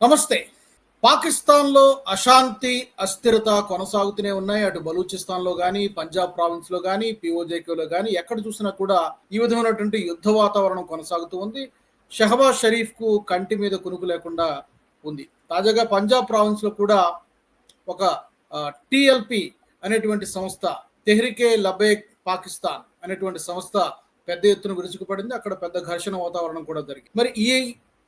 నమస్తే. పాకిస్తాన్లో అశాంతి అస్థిరత కొనసాగుతూనే ఉన్నాయి. అటు బలూచిస్తాన్లో కానీ పంజాబ్ ప్రావిన్స్లో కానీ పిఓజేకేలో కానీ ఎక్కడ చూసినా కూడా ఈ విధమైనటువంటి యుద్ధ వాతావరణం కొనసాగుతూ ఉంది. షహబాజ్ షరీఫ్కు కంటి మీద కునుకు లేకుండా ఉంది. తాజాగా పంజాబ్ ప్రావిన్స్లో కూడా ఒక టిఎల్పి అనేటువంటి సంస్థ తెహ్రికే లబేక్ పాకిస్తాన్ అనేటువంటి సంస్థ పెద్ద ఎత్తున విరుచుకుపడింది. అక్కడ పెద్ద ఘర్షణ వాతావరణం కూడా జరిగింది. మరి ఈ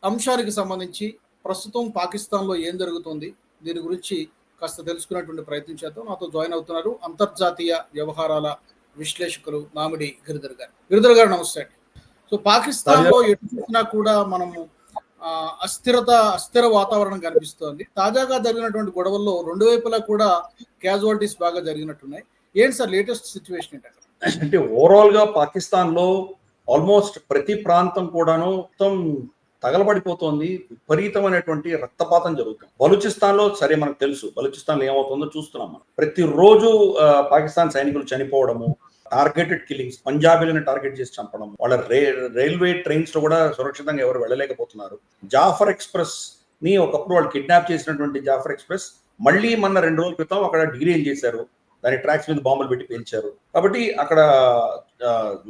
అంశానికి సంబంధించి ప్రస్తుతం పాకిస్తాన్లో ఏం జరుగుతుంది? దీని గురించి కాస్త తెలుసుకునేటువంటి ప్రయత్నం చేద్దాం. నాతో జాయిన్ అవుతున్నారు అంతర్జాతీయ వ్యవహారాల విశ్లేషకులు నామిడి గిరిధర్ గారు. గిరిధర్ గారు నమస్తే అండి. సో పాకిస్తాన్లో ఎటు చూసినా కూడా మనము అస్థిరత అస్థిర వాతావరణం కనిపిస్తోంది. తాజాగా జరిగినటువంటి గొడవల్లో రెండు వైపులా కూడా క్యాజువాలిటీస్ బాగా జరిగినట్టున్నాయి. ఏంటి సార్ లేటెస్ట్ సిచ్యువేషన్ ఏంటి అంటే ఓవరాల్గా పాకిస్తాన్లో ఆల్మోస్ట్ ప్రతి ప్రాంతం కూడాను మొత్తం తగలబడిపోతోంది విపరీతమైనటువంటి రక్తపాతం జరుగుతుంది. బలుచిస్తాన్లో సరే మనకు తెలుసు బలుచిస్తాన్లో ఏమవుతుందో చూస్తున్నాం మనం. ప్రతిరోజు పాకిస్తాన్ సైనికులు చనిపోవడము టార్గెటెడ్ కిల్లింగ్స్ పంజాబీలను టార్గెట్ చేసి చంపడం వాళ్ళ రే రైల్వే ట్రైన్స్లో కూడా సురక్షితంగా ఎవరు వెళ్ళలేకపోతున్నారు. జాఫర్ ఎక్స్ప్రెస్ని ఒకప్పుడు వాళ్ళు కిడ్నాప్ చేసినటువంటి జాఫర్ ఎక్స్ప్రెస్ మళ్ళీ మొన్న రెండు రోజుల క్రితం అక్కడ డిగ్రీలు చేశారు. దాని ట్రాక్స్ మీద బాంబులు పెట్టి పేల్చారు. కాబట్టి అక్కడ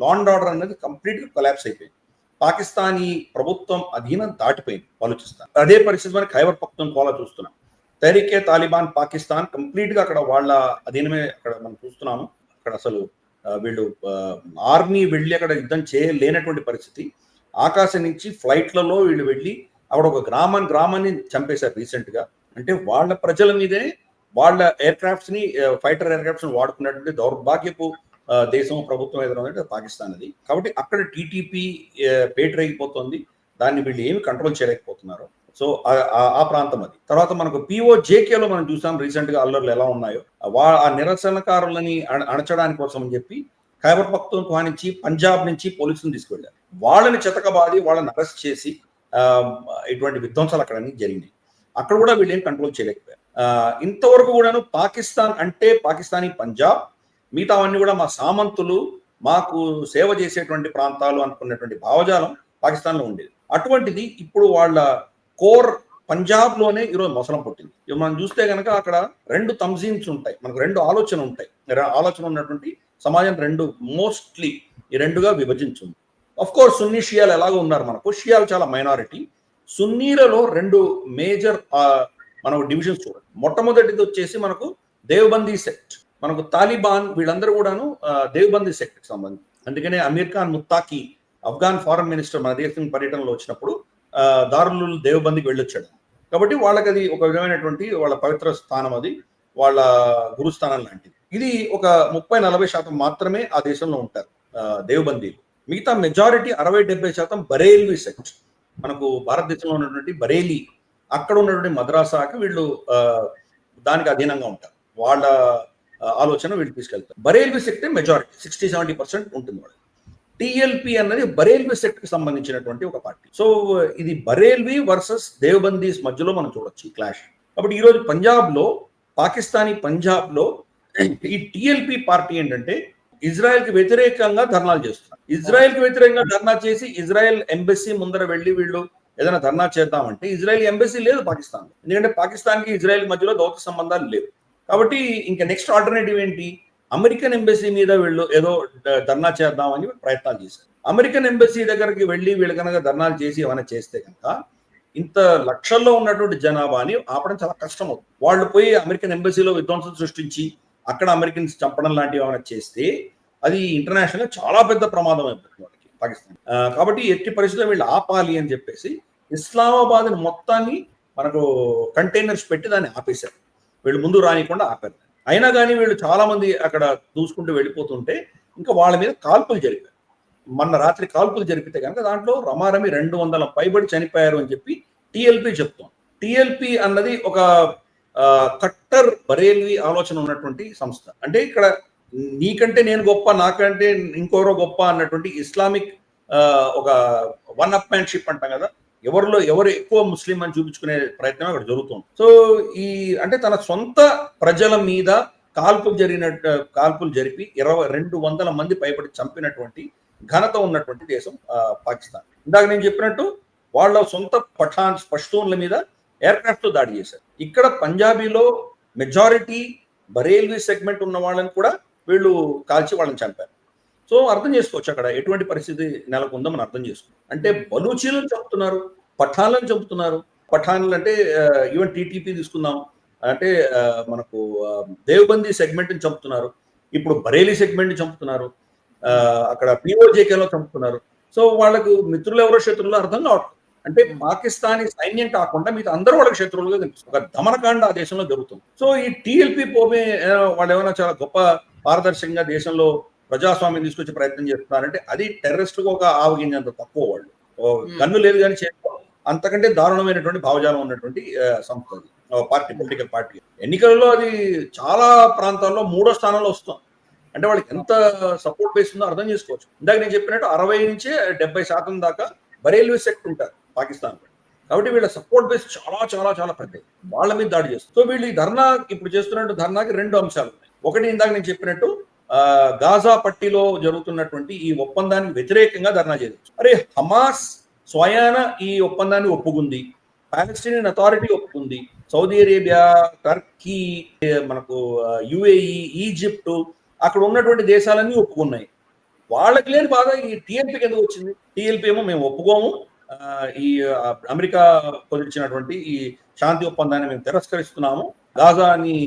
లాండ్ ఆర్డర్ అనేది కంప్లీట్ కొలాప్స్ అయిపోయింది. పాకిస్తానీ ప్రభుత్వం అధీనం దాటిపోయింది బలూచిస్తాన్ అదే పరిస్థితి మన ఖైబర్ పఖ్తూన్ఖోలా చూస్తున్నాం. తహరీకే తాలిబాన్ పాకిస్తాన్ కంప్లీట్గా అక్కడ వాళ్ళ అధీనమే అక్కడ మనం చూస్తున్నాము. అక్కడ అసలు వీళ్ళు ఆర్మీ వెళ్ళి అక్కడ యుద్ధం చేయలేనటువంటి పరిస్థితి. ఆకాశం నుంచి ఫ్లైట్లలో వీళ్ళు వెళ్ళి అక్కడ ఒక గ్రామాన్ని గ్రామాన్ని చంపేశారు రీసెంట్గా అంటే వాళ్ళ ప్రజల మీదే వాళ్ళ ఎయిర్ క్రాఫ్ట్స్ని ఫైటర్ ఎయిర్ క్రాఫ్ట్స్ని వాడుకున్నటువంటి దౌర్భాగ్యపు దేశం ప్రభుత్వం ఏదైనా ఉందంటే పాకిస్తాన్ అది. కాబట్టి అక్కడ టీటీపీ పేటరైపోతుంది. దాన్ని వీళ్ళు ఏమి కంట్రోల్ చేయలేకపోతున్నారు. సో ఆ- ఆ- ప్రాంతం అది. తర్వాత మనకు పిఓజేకేలో మనం చూసాం రీసెంట్గా అల్లర్లు ఎలా ఉన్నాయో. వా ఆ నిరసనకారులని అణచడానికి కోసం అని చెప్పి ఖైబర్ పఖ్తూన్ఖ్వా నుంచి పంజాబ్ నుంచి పోలీసులను తీసుకెళ్ళారు వాళ్ళని చెతకబాది వాళ్ళని అరెస్ట్ చేసి ఇటువంటి విధ్వంసాలు అక్కడ జరిగినాయి. అక్కడ కూడా వీళ్ళు ఏం కంట్రోల్ చేయలేకపోయారు. ఇంతవరకు కూడాను పాకిస్తాన్ అంటే పాకిస్తానీ పంజాబ్ మిగతావన్నీ కూడా మా సామంతులు మాకు సేవ చేసేటువంటి ప్రాంతాలు అనుకున్నటువంటి భావజాలం పాకిస్తాన్లో ఉండేది. అటువంటిది ఇప్పుడు వాళ్ళ కోర్ పంజాబ్లోనే ఈరోజు మొసలం పుట్టింది. ఇవి మనం చూస్తే కనుక అక్కడ రెండు తంజీమ్స్ ఉంటాయి. మనకు రెండు ఆలోచన ఉంటాయి. ఆలోచన ఉన్నటువంటి సమాజం రెండు మోస్ట్లీ ఈ రెండుగా విభజించింది. అఫ్ కోర్స్ సున్నీ షియాలు ఎలాగో ఉన్నారు మనకు. షియాలు చాలా మైనారిటీ. సున్నీలలో రెండు మేజర్ మనకు డివిజన్స్ చూడండి. మొట్టమొదటిది వచ్చేసి మనకు దేవబందీ సెక్ట్ మనకు తాలిబాన్ వీళ్ళందరూ కూడాను ఆ, సెక్టర్కి సెక్ట్ సంబంధించి. అందుకనే Amir Khan Muttaqi Afghan foreign minister మన దేశం పర్యటనలో వచ్చినప్పుడు ఆ, దారులు దేవబందీకి వెళ్ళొచ్చాడు. కాబట్టి వాళ్ళకి అది ఒక విధమైనటువంటి వాళ్ళ పవిత్ర స్థానం అది వాళ్ళ గురుస్థానం లాంటిది. ఇది ఒక ముప్పై నలభై శాతం మాత్రమే ఆ దేశంలో ఉంటారు ఆ, దేవబందీలు. మిగతా మెజారిటీ అరవై డెబ్బై శాతం బరేల్వి సెక్ట్. మనకు భారతదేశంలో ఉన్నటువంటి బరేలీ అక్కడ ఉన్నటువంటి మద్రాసాకి వీళ్ళు ఆ, దానికి అధీనంగా ఉంటారు. వాళ్ళ ఆలోచన వీళ్ళు తీసుకెళ్తారు. Barelvi sect majority sixty seventy percent ఉంటుంది వాళ్ళకి. టిఎల్పి అన్నది బరేల్వి సెక్ట్కి సంబంధించినటువంటి ఒక పార్టీ. సో ఇది బరేల్వి వర్సెస్ దేవబందీస్ మధ్యలో మనం చూడొచ్చు ఈ క్లాష్. కాబట్టి ఈరోజు పంజాబ్లో పంజాబ్లో పాకిస్తానీ పంజాబ్లో ఈ టిఎల్పి పార్టీ ఏంటంటే ఇజ్రాయెల్కి వ్యతిరేకంగా ధర్నాలు చేస్తున్నారు. ఇజ్రాయెల్కి వ్యతిరేకంగా ధర్నా చేసి ఇజ్రాయెల్ ఎంబసీ ముందర వెళ్ళి వీళ్ళు ఏదైనా ధర్నా చేద్దామంటే ఇజ్రాయెల్ ఎంబసీ లేదు పాకిస్తాన్ ఎందుకంటే పాకిస్తాన్కి ఇజ్రాయెల్ మధ్యలో దౌత్య సంబంధాలు లేవు. కాబట్టి ఇంకా నెక్స్ట్ ఆల్టర్నేటివ్ ఏంటి? అమెరికన్ ఎంబసీ మీద వీళ్ళు ఏదో ధర్నా ధర్నా చేద్దామని ప్రయత్నాలు చేశారు. అమెరికన్ ఎంబసీ దగ్గరికి వెళ్ళి వీళ్ళు కనుక ధర్నాలు చేసి ఏమైనా చేస్తే కనుక ఇంత లక్షల్లో ఉన్నటువంటి జనాభాని ఆపడం చాలా కష్టం అవుతుంది వాళ్ళు పోయి అమెరికన్ ఎంబసీలో విధ్వంసం సృష్టించి అక్కడ అమెరికన్స్ చంపడం లాంటివి ఏమైనా చేస్తే అది ఇంటర్నేషనల్ చాలా పెద్ద ప్రమాదం అయిపోతుంది వాళ్ళకి పాకిస్తాన్. కాబట్టి ఎట్టి పరిస్థితుల్లో వీళ్ళు ఆపాలి అని చెప్పేసి ఇస్లామాబాద్ మొత్తాన్ని మనకు కంటైనర్స్ పెట్టి దాన్ని ఆపేశారు. వీళ్ళు ముందు రానికుండా ఆపారు. అయినా కానీ వీళ్ళు చాలా మంది అక్కడ దూసుకుంటూ వెళ్ళిపోతుంటే ఇంకా వాళ్ళ మీద కాల్పులు జరిపారు మొన్న రాత్రి కాల్పులు జరిపితే కనుక దాంట్లో రమారమి రెండు వందల పైబడి చనిపోయారు అని చెప్పి టిఎల్పి చెప్తాం టిఎల్పి అన్నది ఒక కట్టర్ బరేల్వి ఆలోచన ఉన్నటువంటి సంస్థ. అంటే ఇక్కడ నీకంటే నేను గొప్ప నాకంటే ఇంకోరో గొప్ప అన్నటువంటి ఇస్లామిక్ ఒక వన్ అప్ మ్యాన్షిప్ అంటాం కదా ఎవరిలో ఎవరు ఎక్కువ ముస్లిం అని చూపించుకునే ప్రయత్నం అక్కడ జరుగుతుంది. సో ఈ అంటే తన సొంత ప్రజల మీద కాల్పులు జరిగిన కాల్పులు జరిపి ఇరవై రెండు వందల మంది పైబడి చంపినటువంటి ఘనత ఉన్నటువంటి దేశం పాకిస్తాన్. ఇందాక నేను చెప్పినట్టు వాళ్ళ సొంత పఠాన్ పష్తూన్ల మీద ఎయిర్ క్రాఫ్ట్తో దాడి చేశారు. ఇక్కడ పంజాబీలో మెజారిటీ బరేల్వీ సెగ్మెంట్ ఉన్న వాళ్ళని కూడా వీళ్ళు కాల్చి వాళ్ళని చంపారు. సో అర్థం చేసుకోవచ్చు అక్కడ. ఎటువంటి పరిస్థితి నెలకొందో మనం అర్థం చేసుకోవచ్చు అంటే బలూచీలను చంపుతున్నారు పఠాన్లను చంపుతున్నారు. పఠాన్లు అంటే ఈవెన్ టీటీపీ తీసుకుందాం. అంటే మనకు దేవబందీ సెగ్మెంట్ని చంపుతున్నారు. ఇప్పుడు బరేలీ సెగ్మెంట్ని చంపుతున్నారు అక్కడ పిఓజేకేలో చంపుతున్నారు. సో వాళ్ళకు మిత్రులు ఎవరో శత్రువులు అర్థం కావట్లేదు. అంటే పాకిస్తానీ సైన్యం కాకుండా మిగతా అందరూ వాళ్ళకి శత్రువులుగా కనిపిస్తుంది. ఒక దమనకాండ ఆ దేశంలో జరుగుతుంది. సో ఈ టీఎల్పీ పోమే వాళ్ళు ఏమైనా చాలా గొప్ప పారదర్శకంగా దేశంలో ప్రజాస్వామ్యం తీసుకొచ్చే ప్రయత్నం చేస్తున్నారంటే అది టెర్రరిస్ట్ ఒక ఆవగింజంత తక్కువ వాళ్ళు. ఓ గన్ను లేదు కానీ చేతిలో అంతకంటే దారుణమైనటువంటి భావజాలం ఉన్నటువంటి సంస్థ పార్టీ పొలిటికల్ పార్టీ ఎన్నికలలో అది చాలా ప్రాంతాల్లో మూడో స్థానంలో వస్తుంది అంటే వాళ్ళకి ఎంత సపోర్ట్ బేస్ ఉందో అర్థం చేసుకోవచ్చు. ఇందాక నేను చెప్పినట్టు అరవై నుంచి డెబ్బై శాతం దాకా బరేల్వీ సెక్ట్ ఉంటారు పాకిస్తాన్ కాబట్టి వీళ్ళ సపోర్ట్ బేస్ చాలా చాలా చాలా పెద్దది వాళ్ళ మీద దాడి చేస్తారు. సో వీళ్ళు ఈ ధర్నా ఇప్పుడు చేస్తున్నట్టు ధర్నాకి రెండు అంశాలు ఉన్నాయి. ఒకటి ఇందాక నేను చెప్పినట్టు గాజా పట్టిలో జరుగుతున్నటువంటి ఈ ఒప్పందానికి వ్యతిరేకంగా ధర్నా చేయవచ్చు అరే హమాస్ స్వయాన ఈ ఒప్పందాన్ని ఒప్పుకుంది. పాలస్టీనియన్ అథారిటీ ఒప్పుకుంది. సౌదీ అరేబియా టర్కీ మనకు యుఏఈ ఈజిప్ట్ అక్కడ ఉన్నటువంటి దేశాలన్నీ ఒప్పుకున్నాయి. వాళ్ళకి లేని బాధ ఈ టీఎల్పీకి ఎందుకు వచ్చింది? టీఎల్పీ ఏమో మేము ఒప్పుకోము. ఈ అమెరికా కుదిర్చినటువంటి ఈ శాంతి ఒప్పందాన్ని మేము తిరస్కరిస్తున్నాము. గాజాని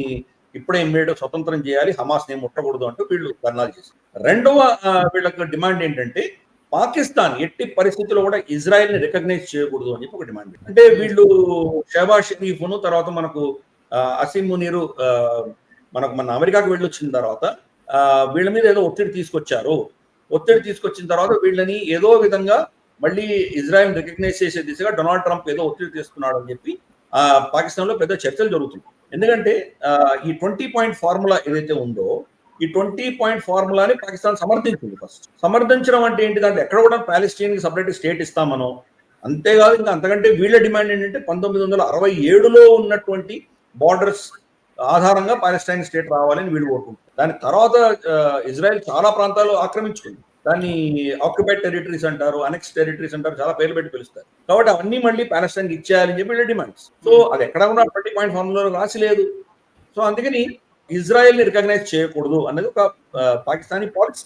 ఇప్పుడే ఇమ్మీడియట్ స్వతంత్రం చేయాలి హమాస్ని ముట్టకూడదు అంటూ వీళ్ళు ధర్నాలు చేశారు. రెండవ ఆ, వీళ్ళకి డిమాండ్ ఏంటంటే పాకిస్తాన్ ఎట్టి పరిస్థితుల్లో కూడా ఇజ్రాయెల్ని రికగ్నైజ్ చేయకూడదు అని చెప్పి ఒక డిమాండ్ అంటే వీళ్ళు షేబా షరీఫ్ను తర్వాత మనకు ఆ, అసీం మునీరు ఆ, మనకు మన అమెరికాకు వెళ్ళొచ్చిన తర్వాత వీళ్ళ మీద ఏదో ఒత్తిడి తీసుకొచ్చారు. ఒత్తిడి తీసుకొచ్చిన తర్వాత వీళ్ళని ఏదో విధంగా మళ్ళీ ఇజ్రాయెల్ రికగ్నైజ్ చేసే దిశగా డొనాల్డ్ ట్రంప్ ఏదో ఒత్తిడి తీసుకున్నాడు అని చెప్పి ఆ పాకిస్తాన్లో పెద్ద చర్చలు జరుగుతున్నాయి. ఎందుకంటే ఈ ట్వంటీ పాయింట్ ఫార్ములా ఏదైతే ఉందో ఈ ట్వంటీ పాయింట్ ఫార్ములాని పాకిస్తాన్ సమర్థించింది ఫస్ట్ సమర్థించడం అంటే ఏంటి దాంట్లో ఎక్కడ కూడా పాలెస్టీన్కి సపరేట్ స్టేట్ ఇస్తామనో అంతేకాదు ఇంకా అంతకంటే వీళ్ళ డిమాండ్ ఏంటంటే పంతొమ్మిది వందల అరవై ఏడులో ఉన్నటువంటి బార్డర్స్ ఆధారంగా పాలెస్టైన్ స్టేట్ రావాలని వీళ్ళు కోరుకుంటారు దాని తర్వాత ఇజ్రాయెల్ చాలా ప్రాంతాలు ఆక్రమించుకుంది. దాన్ని ఆక్యుపైడ్ టెరిటరీస్ అంటారు అనెక్స్ టెరిటరీస్ అంటారు చాలా పేర్లు పెట్టి పిలుస్తారు. కాబట్టి అవన్నీ మళ్ళీ పాలెస్టైన్ ఇచ్చేయాలని చెప్పి డిమాండ్స్ సో అది ఎక్కడ కూడా ట్వంటీ పాయింట్ ఫార్ములో రాసి లేదు. సో అందుకని ఇజ్రాయెల్ని రికగ్నైజ్ చేయకూడదు అన్నది ఒక పాకిస్తానీ పాలసీ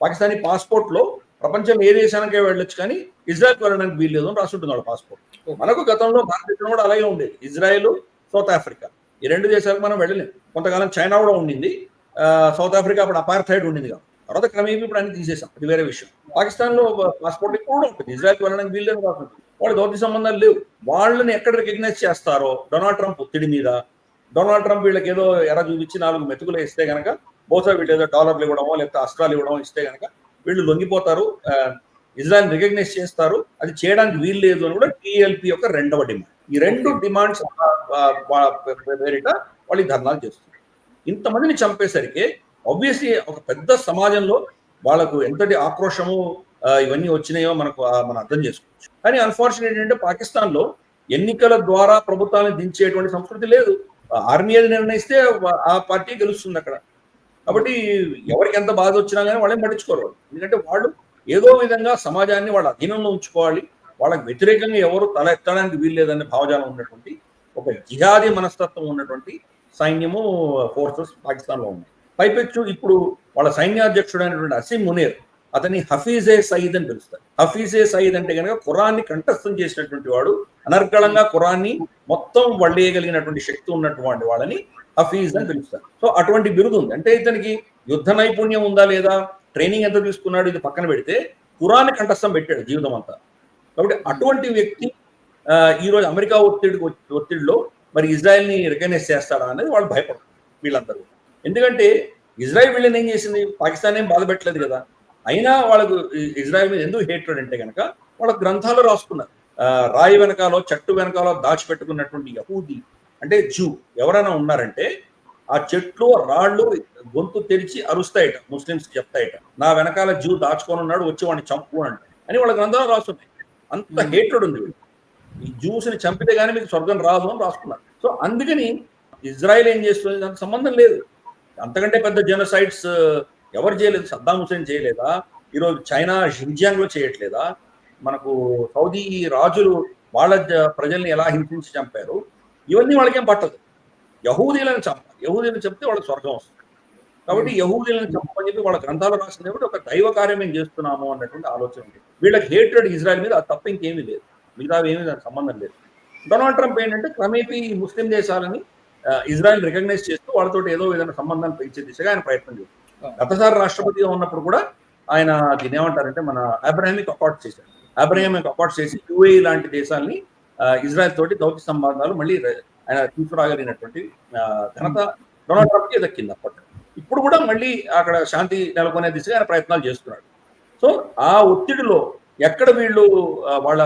పాకిస్తానీ పాస్పోర్ట్లో ప్రపంచం ఏ దేశానికే వెళ్ళొచ్చు కానీ ఇజ్రాయెల్ వెళ్ళడానికి వీలు లేదు అని వాళ్ళ పాస్పోర్ట్ మనకు గతంలో భారతదేశం కూడా అలాగే ఉండేది. Israel South Africa. ఈ రెండు దేశాలకు మనం వెళ్ళలేం. కొంతకాలం చైనా కూడా ఉండింది. సౌత్ ఆఫ్రికా అప్పుడు అపార్థైడ్ ఉండింది కాబట్టి. తర్వాత క్రమేపీ ఇప్పుడు అన్ని తీసేసాం. అది వేరే విషయం. పాకిస్తాన్లో పాస్పోర్ట్ కూడా ఉంటుంది. ఇజ్రాయెల్ వెళ్ళడానికి వీలు కాకుండా రాసుంటుంది వాళ్ళ దౌత్య సంబంధాలు లేవు. వాళ్ళని ఎక్కడ రికగ్నైజ్ చేస్తారో డొనాల్డ్ ట్రంప్ ఒత్తిడి మీద డొనాల్డ్ ట్రంప్ వీళ్ళకి ఏదో ఎర చూపించి నాలుగు మెతుకులు ఇస్తే గనక బహుశా వీళ్ళు ఏదో డాలర్లు ఇవ్వడమో లేకపోతే అస్త్రాలు ఇవ్వడమో ఇస్తే గనక వీళ్ళు లొంగిపోతారు ఇజ్రాయల్ రికగ్నైజ్ చేస్తారు. అది చేయడానికి వీలు లేదు అని కూడా టీఎల్పీ యొక్క రెండవ డిమాండ్. ఈ రెండు డిమాండ్స్ పేరిట వాళ్ళు ధర్నాలు చేస్తున్నారు. ఇంతమందిని చంపేసరికి ఆబ్వియస్లీ ఒక పెద్ద సమాజంలో వాళ్ళకు ఎంతటి ఆక్రోషము ఇవన్నీ వచ్చినాయో మనకు మనం అర్థం చేసుకోవచ్చు. కానీ అన్ఫార్చునేట్ ఏంటంటే పాకిస్తాన్లో ఎన్నికల ద్వారా ప్రభుత్వాన్ని దించేటువంటి సంస్కృతి లేదు. ఆర్మీ అది నిర్ణయిస్తే ఆ పార్టీ గెలుస్తుంది అక్కడ. కాబట్టి ఎవరికి ఎంత బాధ వచ్చినా కానీ వాళ్ళేం పట్టించుకోరు ఎందుకంటే వాళ్ళు ఏదో విధంగా సమాజాన్ని వాళ్ళ అధీనంలో ఉంచుకోవాలి. వాళ్ళకి వ్యతిరేకంగా ఎవరు తల ఎత్తడానికి వీల్లేదనే భావజాలం ఉన్నటువంటి ఒక జిహాదీ మనస్తత్వం ఉన్నటువంటి సైన్యము ఫోర్సెస్ పాకిస్తాన్లో ఉన్నాయి. పైపెచ్చు ఇప్పుడు వాళ్ళ సైన్యాధ్యక్షుడు అయినటువంటి అసీం మునీర్ అతన్ని హఫీజే సయీద్ అని పిలుస్తారు. హఫీజే సయీద్ అంటే కనుక ఖురాన్ని కంఠస్థం చేసినటువంటి వాడు అనర్గళంగా ఖురాన్ని మొత్తం వళ్ళేయగలిగినటువంటి శక్తి ఉన్నటువంటి వాళ్ళని హఫీజ్ అని పిలుస్తారు. సో అటువంటి బిరుదు ఉంది. అంటే ఇతనికి యుద్ధ నైపుణ్యం ఉందా లేదా ట్రైనింగ్ ఎంత తీసుకున్నాడు ఇది పక్కన పెడితే ఖురాన్ని కంఠస్థం పెట్టాడు జీవితం అంతా కాబట్టి అటువంటి వ్యక్తి ఈరోజు ఈ రోజు అమెరికా ఒత్తిడి ఒత్తిడిలో మరి ఇజ్రాయెల్ని రికగ్నైజ్ చేస్తాడా అనేది వాళ్ళు భయపడతారు వీళ్ళందరూ. ఎందుకంటే ఇజ్రాయెల్ వీళ్ళని ఏం చేసింది? పాకిస్తాన్ ఏం బాధ పెట్టలేదు కదా. అయినా వాళ్ళకు ఇజ్రాయెల్ మీద ఎందుకు హేట్రెడ్ అంటే కనుక వాళ్ళ గ్రంథాలు రాసుకున్నారు. రాయి వెనకాలో చెట్టు వెనకాలో దాచిపెట్టుకున్నటువంటి యహూది అంటే జూ ఎవరైనా ఉన్నారంటే ఆ చెట్లు రాళ్ళు గొంతు తెరిచి అరుస్తాయట. ముస్లిమ్స్ చెప్తాయట. నా వెనకాల జూ దాచుకొని ఉన్నాడు వచ్చి వాడిని చంపు అంట అని వాళ్ళ గ్రంథాలు రాస్తున్నాయి. అంత. హేట్రెడ్ ఉంది. ఈ జ్యూస్ని చంపితే గానీ మీకు స్వర్గం రాదు అని రాసుకున్నారు. సో అందుకని ఇజ్రాయెల్ ఏం చేస్తుంది? దానికి సంబంధం లేదు. అంతకంటే పెద్ద జెనోసైడ్స్ ఎవరు చేయలేదు? సద్దాం హుసేన్ చేయలేదా? ఈరోజు చైనా లో చేయట్లేదా? మనకు సౌదీ రాజులు వాళ్ళ ప్రజల్ని ఎలా హింసించి చంపారు? ఇవన్నీ వాళ్ళకేం పట్టదు. యహూదీలను చంపాలి. యహూదీలను చెప్తే వాళ్ళకి స్వర్గం వస్తుంది. కాబట్టి యహూదీలను చంపని చెప్పి వాళ్ళ గ్రంథాలు రాసింది కాబట్టి ఒక దైవ కార్యం మేము చేస్తున్నాము అన్నటువంటి ఆలోచన ఉంది. వీళ్ళకి హేటెడ్ ఇజ్రాయెల్ మీద అది తప్ప ఇంకేమీ లేదు. మిగతా ఏమీ దానికి సంబంధం లేదు. డొనాల్డ్ ట్రంప్ ఏంటంటే క్రమేపీ ముస్లిం దేశాలని ఇజ్రాయెల్ రికగ్నైజ్ చేస్తూ వాళ్ళతో ఏదో విధంగా సంబంధాన్ని పెంచే దిశగా ఆయన ప్రయత్నం చేస్తారు గతసారి రాష్ట్రపతిగా ఉన్నప్పుడు కూడా ఆయన దీని ఏమంటారంటే మన అబ్రహామిక్ అకార్డ్ చేశారు అబ్రహామిక్ అకార్డ్ చేసి యుఏఈ లాంటి దేశాలని ఇజ్రాయెల్ తోటి దౌత్య సంబంధాలు మళ్ళీ ఆయన తీసుకురాగలిగినటువంటి ఘనత డొనాల్డ్ ట్రంప్కి దక్కింది అప్పట్లో. ఇప్పుడు కూడా మళ్ళీ అక్కడ శాంతి నెలకొనే దిశగా ఆయన ప్రయత్నాలు చేస్తున్నాడు. సో ఆ ఒత్తిడిలో ఎక్కడ వీళ్ళు వాళ్ళ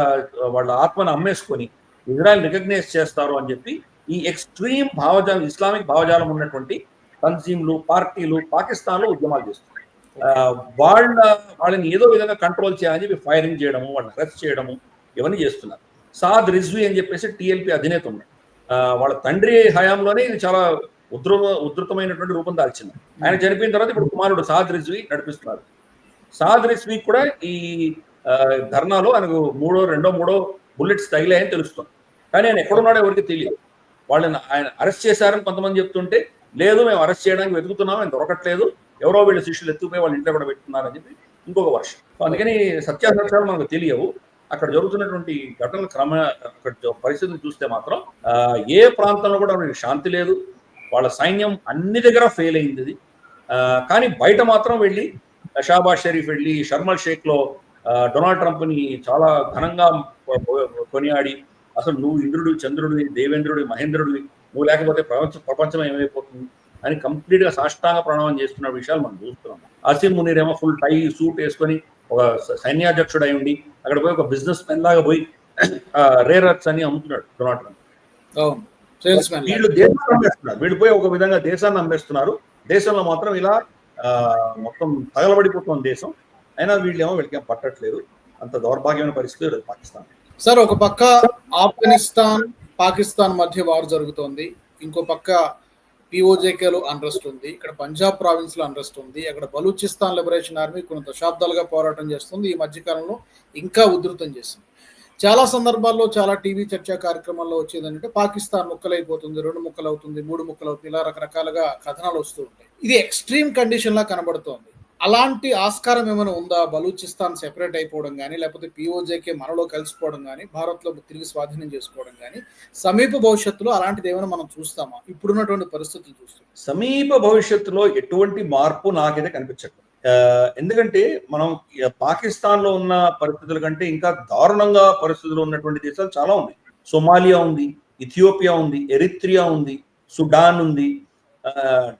వాళ్ళ ఆత్మను అమ్మేసుకొని ఇజ్రాయెల్ రికగ్నైజ్ చేస్తారు అని చెప్పి ఈ ఎక్స్ట్రీమ్ భావజాలం ఇస్లామిక్ భావజాలం ఉన్నటువంటి తన్జీంలు పార్టీలు పాకిస్తాన్లో ఉద్యమాలు చేస్తున్నారు. ఆ, వాళ్ళ వాళ్ళని ఏదో విధంగా కంట్రోల్ చేయాలని చెప్పి ఫైరింగ్ చేయడము వాళ్ళని అరెస్ట్ చేయడము ఇవన్నీ చేస్తున్నారు. సాద్ రిజ్వీ అని చెప్పేసి టిఎల్పి అధినేత ఉన్నాడు. వాళ్ళ తండ్రి హయాంలోనే ఇది చాలా ఉధృ ఉధృతమైనటువంటి రూపం దాల్చింది. ఆయన చనిపోయిన తర్వాత ఇప్పుడు కుమారుడు సాద్ రిజ్వీ నడిపిస్తున్నారు. సాద్ రిజ్వీ కూడా ఈ ధర్నాలో ఆయనకు మూడో రెండో మూడో బుల్లెట్స్ తగిలాయని తెలుస్తుంది. కానీ ఆయన ఎక్కడున్నాడో ఎవరికి తెలియదు. వాళ్ళని ఆయన అరెస్ట్ చేశారని కొంతమంది చెప్తుంటే లేదు మేము అరెస్ట్ చేయడానికి వెతుకుతున్నాం ఆయన దొరకట్లేదు. ఎవరో వీళ్ళ శిష్యులు ఎత్తుకుపోయి వాళ్ళ ఇంట్లో కూడా పెట్టుకున్నారని చెప్పి ఇంకొక వర్షం. అందుకని సత్యాసత్యాలు మనకు తెలియవు. అక్కడ జరుగుతున్నటువంటి ఘటనల క్రమ అక్కడ పరిస్థితిని చూస్తే మాత్రం ఏ ప్రాంతంలో కూడా మనకి శాంతి లేదు. వాళ్ళ సైన్యం అన్ని దగ్గర ఫెయిల్ అయింది కానీ బయట మాత్రం వెళ్ళి షాబాజ్ షరీఫ్ వెళ్ళి షర్మల్ షేక్లో ఆ, డొనాల్డ్ ట్రంప్ని చాలా ఘనంగా కొనియాడి అసలు నువ్వు ఇంద్రుడు చంద్రుడివి దేవేంద్రుడి మహేంద్రుడివి నువ్వు లేకపోతే ప్రపంచ ప్రపంచం ఏమైపోతుంది? అని కంప్లీట్గా సాష్టాంగ ప్రణామం చేస్తున్న విషయాలు మనం చూస్తున్నాం. అసీం మునీర్ ఏమో ఫుల్ టై సూట్ వేసుకొని ఒక సైన్యాధ్యక్షుడు అయి ఉండి అక్కడ పోయి ఒక బిజినెస్ మెన్ లాగా పోయి రేర్ అర్త్స్ అని అమ్ముతున్నాడు డొనాల్డ్ ట్రంప్. వీళ్ళు దేశాన్ని అమ్మేస్తున్నారు వీళ్ళు పోయి ఒక విధంగా దేశాన్ని అమ్మేస్తున్నారు దేశంలో మాత్రం ఇలా మొత్తం తగలబడిపోతుంది దేశం. అయినా వీళ్ళేమో వీళ్ళకేం పట్టట్లేదు. అంత దౌర్భాగ్యమైన పరిస్థితి పాకిస్తాన్ సార్ ఒక పక్క ఆఫ్ఘనిస్తాన్ పాకిస్తాన్ మధ్య వార్ జరుగుతోంది. ఇంకో పక్క పిఓజేకేలో అన్రెస్ట్ ఉంది. ఇక్కడ పంజాబ్ ప్రావిన్స్లో అన్రెస్ట్ ఉంది. అక్కడ బలూచిస్తాన్ లిబరేషన్ ఆర్మీ కొన్ని దశాబ్దాలుగా పోరాటం చేస్తుంది. ఈ మధ్యకాలంలో ఇంకా ఉధృతం చేస్తుంది చాలా సందర్భాల్లో చాలా టీవీ చర్చా కార్యక్రమాల్లో వచ్చేది ఏంటంటే పాకిస్తాన్ ముక్కలైపోతుంది రెండు ముక్కలు అవుతుంది మూడు ముక్కలు అవుతుంది ఇలా రకరకాలుగా కథనాలు వస్తూ ఉంటాయి. ఇది ఎక్స్ట్రీమ్ కండిషన్ లా కనబడుతోంది. అలాంటి ఆస్కారం ఏమైనా ఉందా? బలూచిస్తాన్ సెపరేట్ అయిపోవడం కానీ లేకపోతే పిఓజేకే మనలో కలిసిపోవడం కానీ భారత్లో తిరిగి స్వాధీనం చేసుకోవడం కానీ సమీప భవిష్యత్తులో అలాంటిది ఏమైనా మనం చూస్తామా? ఇప్పుడున్నటువంటి పరిస్థితులు చూస్తాం. సమీప భవిష్యత్తులో ఎటువంటి మార్పు నాకైతే కనిపించట్లేదు ఎందుకంటే మనం పాకిస్తాన్లో ఉన్న పరిస్థితుల కంటే ఇంకా దారుణంగా పరిస్థితులు ఉన్నటువంటి దేశాలు చాలా ఉన్నాయి. సోమాలియా ఉంది ఇథియోపియా ఉంది ఎరిత్రియా ఉంది సుడాన్ ఉంది ఆ,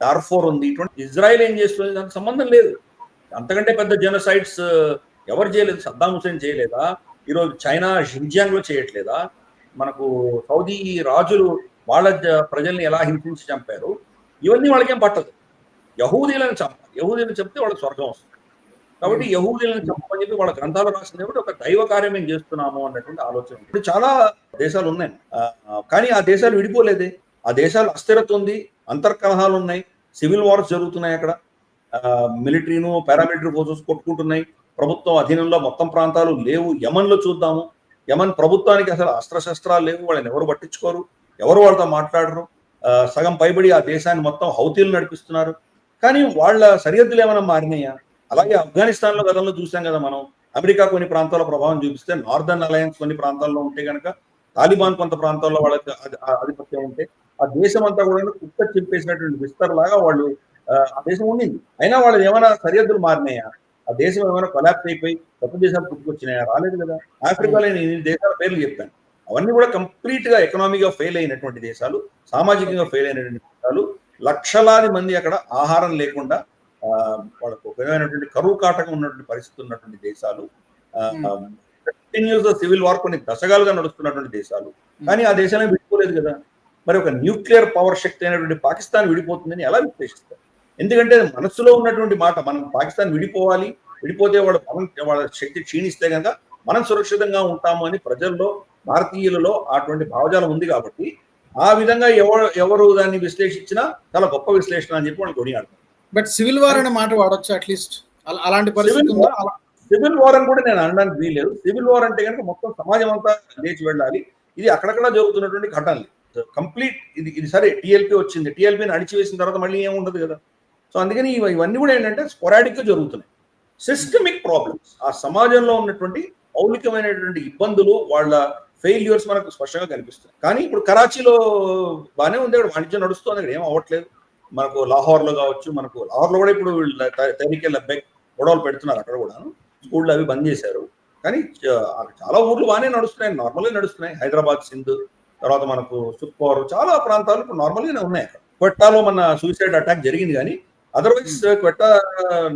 డార్ఫోర్ ఉంది. ఇటువంటి ఇజ్రాయెల్ ఏం చేస్తుంది? దానికి సంబంధం లేదు. అంతకంటే పెద్ద జెనోసైడ్స్ ఎవరు చేయలేదు? సద్దాం హుసేన్ చేయలేదా? ఈరోజు చైనా లో చేయట్లేదా? మనకు సౌదీ రాజులు వాళ్ళ ప్రజల్ని ఎలా హింసించి చంపారు? ఇవన్నీ వాళ్ళకేం పట్టదు. యహూదీలను చంపాలి యహూదీలను చెప్తే వాళ్ళకి స్వర్గం వస్తుంది. కాబట్టి యహూదీలను చంపని చెప్పి వాళ్ళ గ్రంథాలు రాసింది కాబట్టి ఒక దైవ కార్యం మేము చేస్తున్నాము అన్నటువంటి ఆలోచన. ఇప్పుడు చాలా దేశాలు ఉన్నాయి. కానీ ఆ దేశాలు విడిపోలేదే. ఆ దేశాలు అస్థిరత ఉంది అంతర్కలహాలు ఉన్నాయి సివిల్ వార్స్ జరుగుతున్నాయి అక్కడ. మిలిటరీను పారామిలిటరీ ఫోర్సెస్ కొట్టుకుంటున్నాయి. ప్రభుత్వం అధీనంలో మొత్తం ప్రాంతాలు లేవు. యమన్లో చూద్దాము. యమన్ ప్రభుత్వానికి అసలు అస్త్రశస్త్రాలు లేవు. వాళ్ళని ఎవరు పట్టించుకోరు? ఎవరు వాళ్ళతో మాట్లాడరు? సగం పైబడి ఆ దేశాన్ని మొత్తం హౌతీలు నడిపిస్తున్నారు. కానీ వాళ్ళ సరిహద్దులు ఏమైనా మారినాయా? అలాగే ఆఫ్ఘనిస్తాన్లో గతంలో చూసాం కదా మనం. అమెరికా కొన్ని ప్రాంతాల ప్రభావం చూపిస్తే నార్దర్న్ అలయన్స్ కొన్ని ప్రాంతాల్లో ఉంటే కనుక తాలిబాన్ కొంత ప్రాంతాల్లో వాళ్ళకి ఆధిపత్యం ఉంటే ఆ దేశం అంతా కూడా కుక్క చింపేసినటువంటి విస్తర్ లాగా వాళ్ళు ఆ, దేశం ఉండింది. అయినా వాళ్ళు ఏమైనా సరిహద్దులు మారినాయా? ఆ దేశం ఏమైనా కొలాప్స్ అయిపోయి కొత్త దేశాలు పుట్టుకొచ్చినాయా రాలేదు కదా. ఆఫ్రికాలో నేను దేశాల పేర్లు చెప్పాను. అవన్నీ కూడా కంప్లీట్గా ఎకనామీగా ఫెయిల్ అయినటువంటి దేశాలు సామాజికంగా ఫెయిల్ అయినటువంటి దేశాలు లక్షలాది మంది అక్కడ ఆహారం లేకుండా ఆ, వాళ్ళకు ఒక విధమైనటువంటి కరువు కాటకం ఉన్నటువంటి పరిస్థితి ఉన్నటువంటి దేశాలు కంటిన్యూస్ సివిల్ వార్ కొన్ని దశకాలుగా నడుస్తున్నటువంటి దేశాలు. కానీ ఆ దేశాన్ని విడిపోలేదు కదా. మరి ఒక న్యూక్లియర్ పవర్ శక్తి అయినటువంటి పాకిస్తాన్ విడిపోతుందని ఎలా విశ్లేషిస్తారు? ఎందుకంటే మనసులో ఉన్నటువంటి మాట. మనం పాకిస్తాన్ విడిపోవాలి. విడిపోతే వాళ్ళ పవన్ వాళ్ళ శక్తి క్షీణిస్తే కనుక మనం సురక్షితంగా ఉంటాము అని ప్రజల్లో భారతీయులలో అటువంటి భావజాలం ఉంది కాబట్టి ఆ విధంగా ఎవరు ఎవరు దాన్ని విశ్లేషించినా చాలా గొప్ప విశ్లేషణ అని చెప్పి వాళ్ళు కొనియాడతారు బట్ సివిల్ వార్ అనే మాట వాడొచ్చు అట్లీస్ట్ అలాంటి పరిస్థితి సివిల్ వార్ అని కూడా నేను అనడానికి వీలేదు సివిల్ వార్ అంటే కనుక మొత్తం సమాజం అంతా లేచి వెళ్ళాలి. ఇది అక్కడక్కడ జరుగుతున్నటువంటి ఘటనలు. కంప్లీట్ ఇది ఇది సరే టీఎల్పీ వచ్చింది. టీఎల్పీని అణిచివేసిన తర్వాత మళ్ళీ ఏం ఉండదు కదా? సో అందుకని ఇవన్నీ కూడా ఏంటంటే స్పొరాడిక్గా జరుగుతున్నాయి. సిస్టమిక్ ప్రాబ్లమ్స్ ఆ సమాజంలో ఉన్నటువంటి మౌలికమైనటువంటి ఇబ్బందులు వాళ్ళ ఫెయిల్యూర్స్ మనకు స్పష్టంగా కనిపిస్తుంది కానీ ఇప్పుడు కరాచీలో బాగానే ఉంది. అక్కడ వాణిజ్యం నడుస్తుంది. అక్కడ ఏం అవ్వట్లేదు. మనకు లాహోర్లో కావచ్చు మనకు లాహోర్లో కూడా ఇప్పుడు తనిఖీ లబ్బెక్ గొడవలు పెడుతున్నారు అక్కడ కూడా స్కూళ్ళు అవి బంద్ చేశారు. కానీ చాలా ఊర్లు బాగానే నడుస్తున్నాయి. నార్మల్గా నడుస్తున్నాయి. హైదరాబాద్ సింధు తర్వాత మనకు సుక్కోర్ చాలా ప్రాంతాలు ఇప్పుడు నార్మల్గానే ఉన్నాయి అక్కడ. కొట్టాలో మన సూసైడ్ అటాక్ జరిగింది కానీ అదర్వైజ్ క్వెట్ట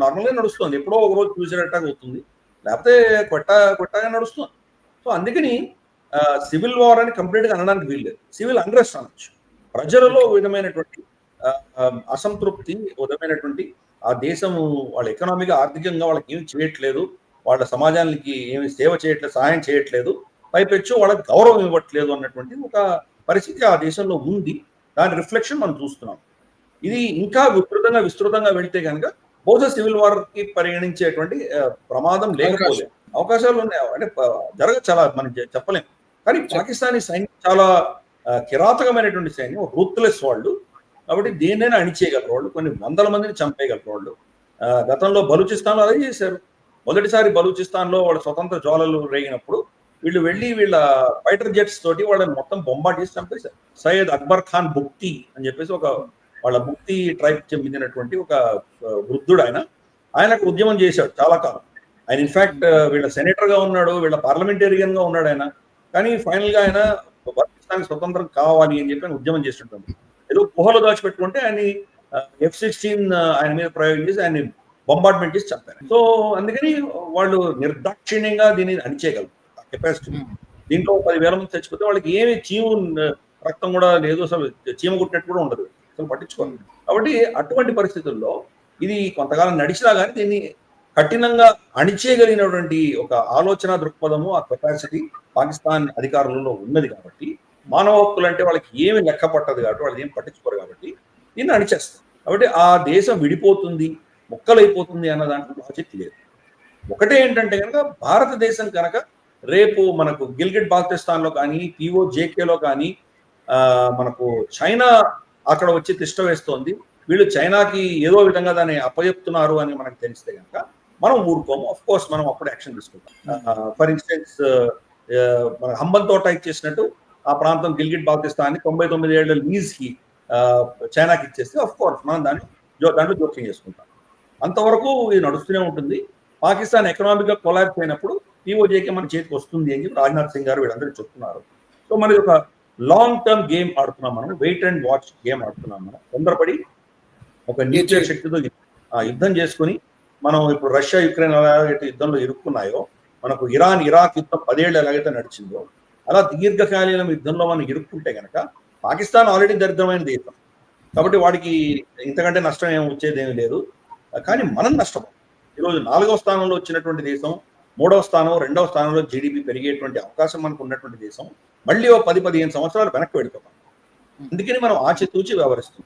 నార్మల్గా నడుస్తుంది. ఎప్పుడో ఒక రోజు అటాక్ అవుతుంది లేకపోతే క్వెట్ట క్వెట్టగా నడుస్తుంది. సో అందుకని సివిల్ వార్ అని కంప్లీట్గా అనడానికి వీల్లేదు. సివిల్ అన్రెస్ట్ అనొచ్చు. ప్రజలలో ఒక విధమైనటువంటి అసంతృప్తి విధమైనటువంటి ఆ దేశం వాళ్ళ ఎకనామిక్ ఆర్థికంగా వాళ్ళకి ఏమి చేయట్లేదు. వాళ్ళ సమాజానికి ఏమి సేవ చేయట్లేదు సహాయం చేయట్లేదు. పైపెచ్చు వాళ్ళకి గౌరవం ఇవ్వట్లేదు అన్నటువంటి ఒక పరిస్థితి ఆ దేశంలో ఉంది. దాని రిఫ్లెక్షన్ మనం చూస్తున్నాం. ఇది ఇంకా విస్తృతంగా విస్తృతంగా వెళ్తే కనుక బహుశా సివిల్ వార్కి పరిగణించేటువంటి ప్రమాదం లేకపోలేదు. అవకాశాలు ఉన్నాయి. అంటే జరగదు చాలా మనం చెప్పలేం. కానీ పాకిస్తానీ సైన్యం చాలా కిరాతకమైనటువంటి సైన్యం రూత్లెస్ వాళ్ళు. కాబట్టి దేన్నైనా అణిచేయగలరు వాళ్ళు. కొన్ని వందల మందిని చంపేయగలరు వాళ్ళు. ఆ, గతంలో బలూచిస్తాన్లో అదే చేశారు. మొదటిసారి బలూచిస్తాన్లో వాళ్ళ స్వతంత్ర జ్వాలలు రేగినప్పుడు వీళ్ళు వెళ్ళి వీళ్ళ ఫైటర్ జెట్స్ తోటి వాళ్ళని మొత్తం బొంబాట్ చేసి చంపేశారు. సయ్యద్ అక్బర్ ఖాన్ బుక్తి అని చెప్పేసి ఒక వాళ్ళ బుక్తి ట్రైబ్ చెందినటువంటి ఒక వృద్ధుడు ఆయన. ఆయన ఉద్యమం చేశాడు చాలా కాలం. ఆయన ఇన్ఫాక్ట్ వీళ్ళ సెనేటర్గా ఉన్నాడు వీళ్ళ పార్లమెంటేరియన్గా ఉన్నాడు ఆయన. కానీ ఫైనల్గా ఆయన పాకిస్తాన్ స్వతంత్రం కావాలి అని చెప్పి ఆయన ఉద్యమం చేస్తుంటాడు ఏదో గుహలో దాచిపెట్టుకుంటే ఆయన ఎఫ్ సిక్స్టీన్ ఆయన మీద ప్రయోగం చేసి ఆయన బొంబార్డ్మెంట్ చేసి చంపారు. సో అందుకని వాళ్ళు నిర్దాక్షిణ్యంగా దీన్ని అణిచేయగలరు. కెపాసిటీ. దీంట్లో పదివేల మంది చచ్చిపోతే వాళ్ళకి ఏమి చీము రక్తం కూడా లేదు. అసలు చీమ కుట్టినట్టు కూడా ఉండదు. అసలు పట్టించుకోరు. కాబట్టి అటువంటి పరిస్థితుల్లో ఇది కొంతకాలం నడిచినా కానీ దీన్ని కఠినంగా అణిచేయగలిగినటువంటి ఒక ఆలోచన దృక్పథము ఆ కెపాసిటీ పాకిస్తాన్ అధికారులలో ఉన్నది కాబట్టి మానవ హక్కులు అంటే వాళ్ళకి ఏమి లెక్క పట్టదు కాబట్టి వాళ్ళు ఏం పట్టించుకోరు కాబట్టి దీన్ని అణిచేస్తారు. కాబట్టి ఆ దేశం విడిపోతుంది ముక్కలైపోతుంది అన్న దాంట్లో లాజిక్ లేదు. ఒకటే ఏంటంటే కనుక భారతదేశం కనుక రేపు మనకు గిల్గిట్ బాల్తిస్తాన్లో కానీ పిఓ జేకేలో కానీ మనకు చైనా అక్కడ వచ్చి తిష్ట వేస్తోంది. వీళ్ళు చైనాకి ఏదో విధంగా దాన్ని అప్పచెప్తున్నారు అని మనకు తెలిస్తే కనుక మనం ఊరుకోము. ఆఫ్ కోర్స్ మనం అప్పుడు యాక్షన్ తీసుకుంటాం. ఫర్ ఇన్స్టెన్స్ మన హంబన్ తోట ఇచ్చేసినట్టు ఆ ప్రాంతం గిల్గిట్ బాల్తిస్తాన్ తొంభై తొమ్మిది ఏళ్ళ లీజ్కి ఆ, చైనాకి ఇచ్చేస్తే ఆఫ్ కోర్స్ మనం దాన్ని దాంట్లో జోక్యం చేసుకుంటాం. అంతవరకు ఇది నడుస్తూనే ఉంటుంది. పాకిస్తాన్ ఎకనామిక్గా కొలాబ్స్ అయినప్పుడు పీఓజేకి మన చేతికి వస్తుంది అని చెప్పి రాజ్నాథ్ సింగ్ గారు వీళ్ళందరూ చెప్తున్నారు. సో మనది ఒక లాంగ్ టర్మ్ గేమ్ ఆడుతున్నాం మనం. వెయిట్ అండ్ వాచ్ గేమ్ ఆడుతున్నాం మనం. తొందరపడి ఒక న్యూక్లియర్ శక్తితో ఆ, యుద్ధం చేసుకుని మనం ఇప్పుడు రష్యా యుక్రెయిన్ ఎలాగైతే యుద్ధంలో ఇరుక్కున్నాయో మనకు ఇరాన్ ఇరాక్ యుద్ధం పదేళ్ళు ఎలాగైతే నడిచిందో అలా దీర్ఘకాలీన యుద్ధంలో మనం ఇరుక్కుంటే కనుక పాకిస్తాన్ ఆల్రెడీ దరిద్రమైన దేశం. కాబట్టి వాడికి ఇంతకంటే నష్టం ఏమీ లేదు. కానీ మనం నష్టపోం ఈరోజు నాలుగవ స్థానంలో వచ్చినటువంటి దేశం మూడవ స్థానం రెండవ స్థానంలో జీడిపి పెరిగేటువంటి అవకాశం మనకు ఉన్నటువంటి దేశం. మళ్ళీ ఓ పది పదిహేను సంవత్సరాలు వెనక్కి వెళ్ళిపోతాం. అందుకని మనం ఆచితూచి వ్యవహరిస్తాం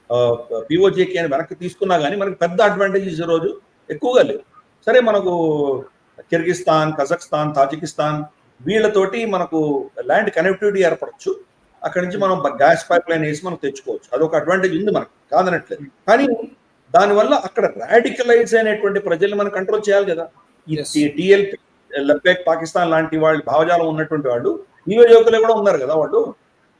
పిఓజేకి అని వెనక్కి తీసుకున్నా కానీ మనకి పెద్ద అడ్వాంటేజెస్ ఈ రోజు ఎక్కువగా లేవు. సరే మనకు కిర్గిస్తాన్ కజాక్స్తాన్ తాజికిస్తాన్ వీళ్ళతోటి మనకు ల్యాండ్ కనెక్టివిటీ ఏర్పడచ్చు. అక్కడి నుంచి మనం గ్యాస్ పైప్ లైన్ వేసి మనం తెచ్చుకోవచ్చు. అదొక అడ్వాంటేజ్ ఉంది మనకు. కాదనట్లేదు. కానీ దానివల్ల అక్కడ రాడికలైజ్ అయినటువంటి ప్రజల్ని మనం కంట్రోల్ చేయాలి కదా. ఈ టిఎల్పి లబ్బెక్ పాకిస్తాన్ లాంటి వాళ్ళు భావజాలం ఉన్నటువంటి వాళ్ళు నియోజకులే కూడా ఉన్నారు కదా వాళ్ళు.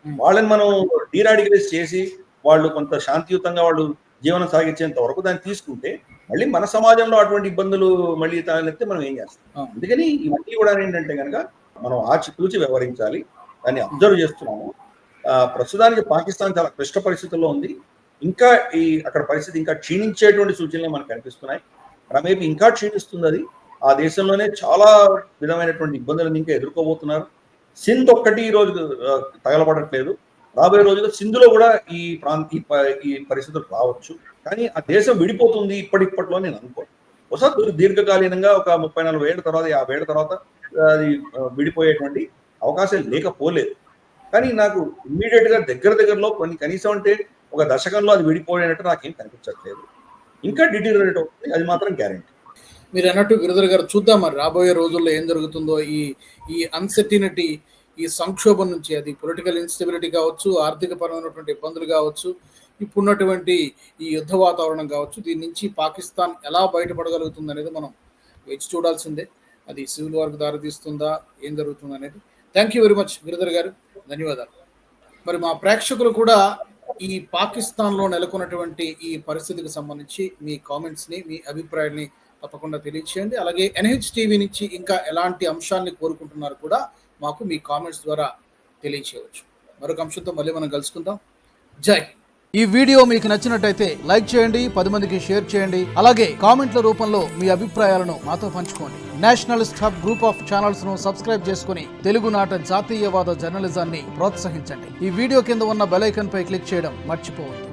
వాళ్ళని మనం డీరాడికలైజ్ చేసి వాళ్ళు కొంత శాంతియుతంగా వాళ్ళు జీవనం సాగించేంత వరకు దాన్ని తీసుకుంటే మళ్ళీ మన సమాజంలో అటువంటి ఇబ్బందులు మళ్ళీ తలెత్తే మనం ఏం చేస్తాం. అందుకని ఇవన్నీ కూడా ఏంటంటే కనుక మనం ఆచితూచి వ్యవహరించాలి. దాన్ని అబ్జర్వ్ చేస్తున్నాము. ప్రస్తుతానికి పాకిస్తాన్ చాలా క్లిష్ట పరిస్థితుల్లో ఉంది. ఇంకా ఈ అక్కడ పరిస్థితి ఇంకా క్షీణించేటువంటి సూచనలు మనకు కనిపిస్తున్నాయి. క్రమేపీ ఇంకా క్షీణిస్తుంది అది. ఆ దేశంలోనే చాలా విధమైనటువంటి ఇబ్బందులను ఇంకా ఎదుర్కోబోతున్నారు. సింధ్ ఒక్కటి ఈ రోజు తగలబడట్లేదు. రాబోయే రోజుల్లో సింధులో కూడా ఈ ప్రాంత ఈ పరిస్థితులు రావచ్చు. కానీ ఆ దేశం విడిపోతుంది ఇప్పటిప్పట్లో నేను అనుకోను. ఒకసారి దీర్ఘకాలీనంగా ఒక ముప్పై నలభై ఏళ్ళ తర్వాత యాభై ఏళ్ళ తర్వాత అది విడిపోయేటువంటి అవకాశం లేకపోలేదు. కానీ నాకు ఇమ్మీడియట్గా దగ్గర దగ్గరలో కొన్ని కనీసం అంటే ఒక దశకంలో అది విడిపోయినట్టు నాకేం కనిపించట్లేదు. ఇంకా డిటీరియరేట్ అవుతుంది. అది మాత్రం గ్యారెంటీ. మీరు అన్నట్టు గిరిధర్ గారు చూద్దాం మరి. రాబోయే రోజుల్లో ఏం జరుగుతుందో ఈ ఈ అన్సర్టినిటీ ఈ సంక్షోభం నుంచి అది పొలిటికల్ ఇన్స్టెబిలిటీ కావచ్చు ఆర్థిక పరమైనటువంటి ఇబ్బందులు కావచ్చు ఇప్పుడున్నటువంటి ఈ యుద్ధ వాతావరణం కావచ్చు దీని నుంచి పాకిస్తాన్ ఎలా బయటపడగలుగుతుంది అనేది మనం వేచి చూడాల్సిందే. అది సివిల్ వార్కు దారితీస్తుందా ఏం జరుగుతుంది అనేది. Thank you very much Giridhar garu. ధన్యవాదాలు. మరి మా ప్రేక్షకులు కూడా ఈ పాకిస్తాన్లో నెలకొన్నటువంటి ఈ పరిస్థితికి సంబంధించి మీ కామెంట్స్ని మీ అభిప్రాయాన్ని తప్పకుండా తెలియచేయండి. అలాగే ఎన్హెచ్ టీవీ నుంచి ఇంకా ఎలాంటి అంశాన్ని కోరుకుంటున్నారు కూడా మాకు మీ కామెంట్స్ ద్వారా తెలియచేయవచ్చు. మరొక అంశంతో మళ్ళీ మనం కలుసుకుందాం. జై ఈ వీడియో మీకు నచ్చినట్టయితే లైక్ చేయండి పది మందికి షేర్ చేయండి. అలాగే కామెంట్ల రూపంలో మీ అభిప్రాయాలను మాతో పంచుకోండి. నేషనలిస్ట్ హబ్ గ్రూప్ ఆఫ్ ఛానల్స్ను సబ్స్క్రైబ్ చేసుకుని తెలుగునాట జాతీయవాద జర్నలిజాన్ని ప్రోత్సహించండి. ఈ వీడియో కింద ఉన్న బెల్ పై క్లిక్ చేయడం మర్చిపోవద్దు.